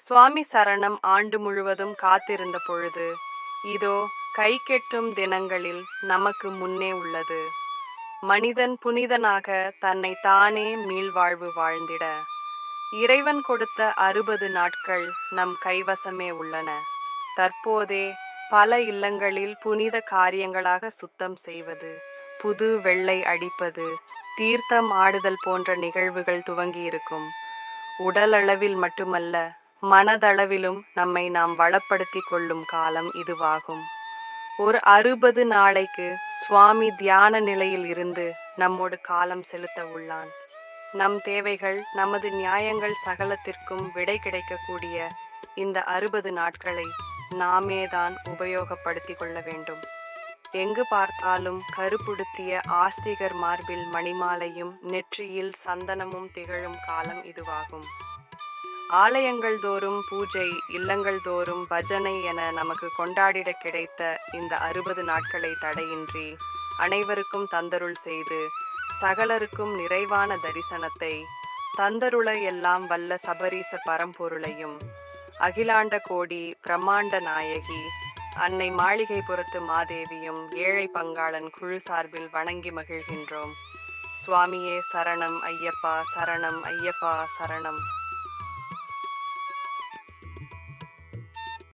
சுவாமி சரணம் ஆண்டு முழுவதும் காத்திருந்த பொழுது இதோ கை கெட்டும் தினங்களில் நமக்கு முன்னே உள்ளது. மனிதன் புனிதனாக தன்னை தானே மீள்வாழ்வு வாழ்ந்திட. இறைவன் கொடுத்த அறுபது நாட்கள் நம் கைவசமே உள்ளன. தற்போதே பல இல்லங்களில் புனித காரியங்களாக சுத்தம் செய்வது புது வெள்ளை அடிப்பது தீர்த்தம் ஆடுதல் போன்ற நிகழ்வுகள் துவங்கியிருக்கும். உடலளவில் மட்டுமல்ல மனதளவிலும் நம்மை நாம் வளப்படுத்தி கொள்ளும் காலம் இதுவாகும். ஒரு அறுபது நாளைக்கு சுவாமி தியான நிலையில் இருந்து நம்மோடு காலம் செலுத்த உள்ளான். நம் தேவைகள் நமது நியாயங்கள் சகலத்திற்கும் விடை கிடைக்கக்கூடிய இந்த அறுபது நாட்களை நாமே தான் உபயோகப்படுத்திக் கொள்ள வேண்டும். எங்கு பார்த்தாலும் கருப்புடுத்திய ஆஸ்திகர் மார்பில் மணிமாலையும் நெற்றியில் சந்தனமும் திகழும் காலம் இதுவாகும். ஆலயங்கள் தோறும் பூஜை இல்லங்கள் தோறும் பஜனை என நமக்கு கொண்டாடிட கிடைத்த இந்த அறுபது நாட்களை தடையின்றி அனைவருக்கும் தந்தருள் செய்து சகலருக்கும் நிறைவான தரிசனத்தை தந்தருள எல்லாம் வல்ல சபரீச பரம்பொருளையும் அகிலாண்ட கோடி பிரம்மாண்ட நாயகி அன்னை மாளிகைபுரத்து மாதேவியும் ஏழை பங்காளன் குழு சார்பில் வணங்கி மகிழ்கின்றோம். சுவாமியே சரணம் ஐயப்பா சரணம் ஐயப்பா சரணம்.